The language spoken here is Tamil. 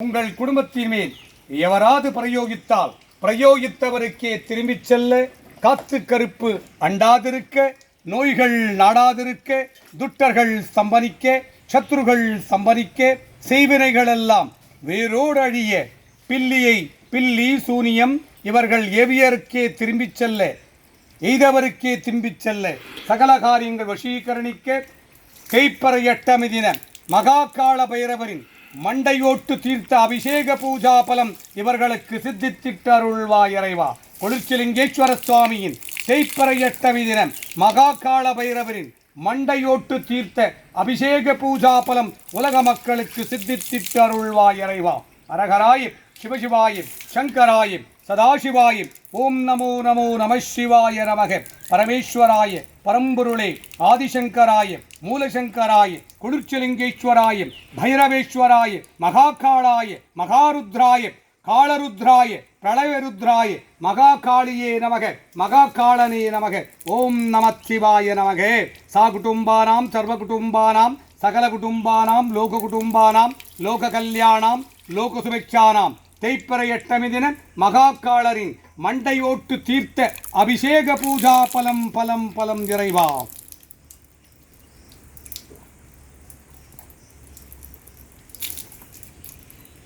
உங்கள் குடும்பத்தின் மேல் எவராது பிரயோகித்தால் பிரயோகித்தவருக்கே திரும்பிச் செல்ல காத்து கருப்பு அண்டாதிருக்க நோய்கள் நாடாதிருக்க துட்டர்கள் சம்பனிக்க சத்துருகள் சம்பனிக்க செய்வினைகளெல்லாம் வேரோடு அழிய பில்லியை பில்லி சூனியம் இவர்கள் ஏவியருக்கே திரும்பிச் செல்ல எய்தவருக்கே திரும்பிச் செல்ல சகல காரியங்கள் வசீகரணிக்க கைப்பறையட்டமிதின மகாகால பைரவரின் மண்டையோட்டு தீர்த்த அபிஷேக பூஜா பலம் இவர்களுக்கு சித்தித்திட்டு அருள்வாய் இறைவா. கொளிர்ச்சிலிங்கேஸ்வர சுவாமியின் செய்ப்பறையட்டமிதின மகாகால பைரவரின் மண்டையோட்டு தீர்த்த அபிஷேக பூஜா பலம் உலக மக்களுக்கு சித்தித்திட்டு அருள்வாய் இறைவா. அரகராய் சிவசிவாயும் சங்கராயும் சதாசிவாயும் ஓம் நமோ நமோ நம சிவாய நமக. பரமேஸ்வராய பரம்பொருளே ஆதிசங்கராய மூலசங்கராய குளிர்ச்சலிங்கேஸ்வராய பைரவேஸ்வராய மகாகாளாய மகாருத்ராய காலருத்ராய பிரளயருத்ராய மகாகாளியே நமக மகாகாளனே நமக. ஓம் நம சிவாய நமக. சா குடும்பானாம் சர்வ குடும்பானாம் சகல குடும்பானாம் லோக குடும்பானாம் லோக கல்யாணாம் லோக சுபேட்சானாம் தேய்ப்பறையட்டமிதின மகாக்காளரின் மண்டையோட்டு தீர்த்த அபிஷேக பூஜா பலம் பலம் பலம் இறைவா.